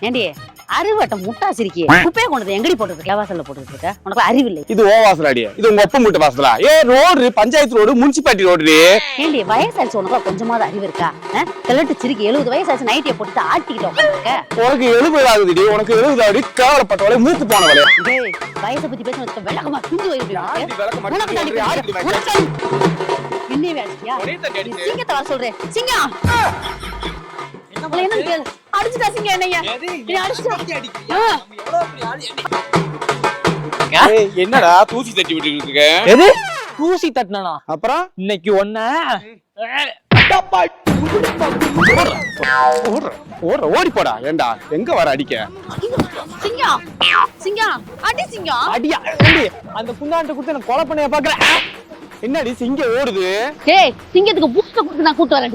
ஏண்டி அறிவட்ட முட்டா சிரிக்கி குப்பையை கொண்டு வந்து எங்கடி போட்டுட்டு இருக்க? வாசல்ல போட்டுட்டு இருக்க? உனக்கு அறிவு இல்லை இது ஓ வாசலாடி இது உங்க ஒப்ப மூட்டை வாசலா? ஏ road panchayat road municipality road ஏண்டி வயசாச்சு உனக்கு கொஞ்சமாவது அறிவு இருக்கா? ஆ? கிழட்டு சிரிக்கி எழுபது வயசாச்சு நைட்டியை போட்டுட்டு ஆட்டிக்கிட்டு உட்காந்துருக்க உனக்கு எழுபது ஆகுதுடி உனக்கு எழுபது ஆகுது கேவலப்பட்டவளே மூத்து போனவளே டேய் வயசை பத்தி பேச விளக்கமா துண்டு என்னைய வேலையா. சிங்கத்தை வர சொல்றேன். சிங்கம்! என்ன சிங்கம் என்னைய. ஆ. ஏய், என்னடா தூசி தட்டி விட்டு இருக்க? எது? தூசி தட்டினா அப்புறம்? இன்னைக்கு ஒன்ன ஓடி போடா. ஏண்டா எங்க வர அடிக்க? சிங்கம் சிங்கம் அடி சிங்கம் அடியா அந்த குண்டாண்ட கொடுத்து எனக்கு கொலை பண்ணைய பாக்குறேன் என்னடி சிங்க ஓடுது? டேய் சிங்கத்துக்கு பூஸ்ட கொடுத்து நான் கூட்டு வரேன்